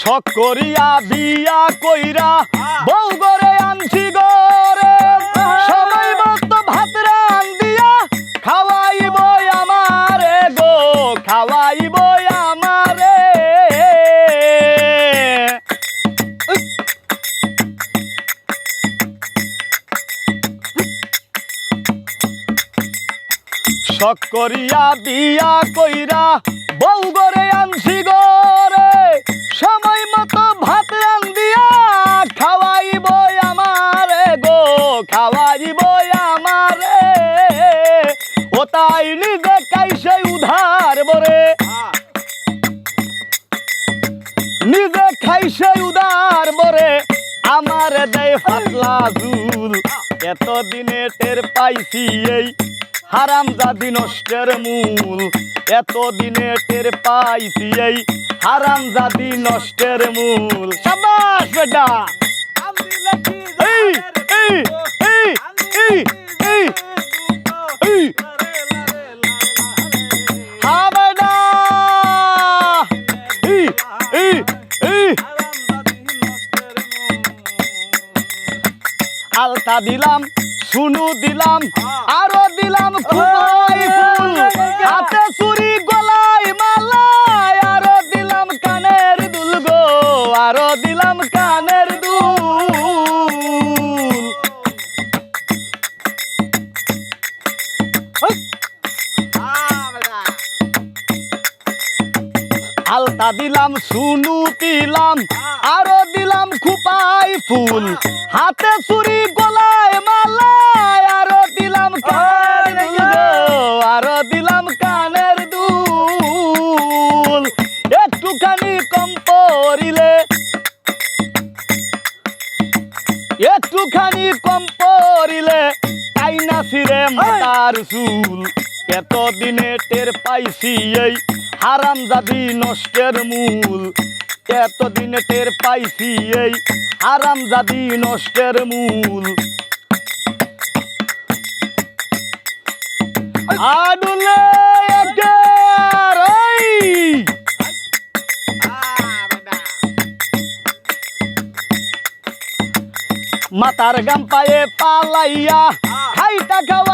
শখ করিয়া বিয়া কইরা বউ গরে আনছি গরে শখ করিয়া বিয়া কইরা বউ গরে আনছি গরে সময় মতো ভাত রান্দিয়া খাওয়াইব আমারে গো, খাওয়াইব আমারে। ও তাই নিজে কাইসে উধার বরে। নিজে খাইছে উদার বরে, আমার দেয় ফাতলা জুল এতদিনে টের পাইছি এই হারাম জাদি নষ্টের মূল। এতদিনে টের পাইছি এই হারাম জাদি নষ্টের মূল। সাবাস বেটা! এই। আলতা দিলাম শুনু দিলাম আরও দিলাম খুবাই আলতা দিলাম, শুনু দিলাম আরও দিলাম খুপাই ফুল। হাতে চুরি গলায় মালায়, আরও দিলাম আরও দিলাম কানের দুল। একটুখানি কম পরিলে একটুখানি কম পরিলে তাই না সিরে মাতার চুল? এতদিনে টের পাইছি এই হারাম জাদি নষ্টের মূল। এতদিনে টের পাইছি এই হারাম জাদি নষ্টের মূল। আডুলে মাতার গাম পায়ে পালাইয়া খাইতা খাওয়াই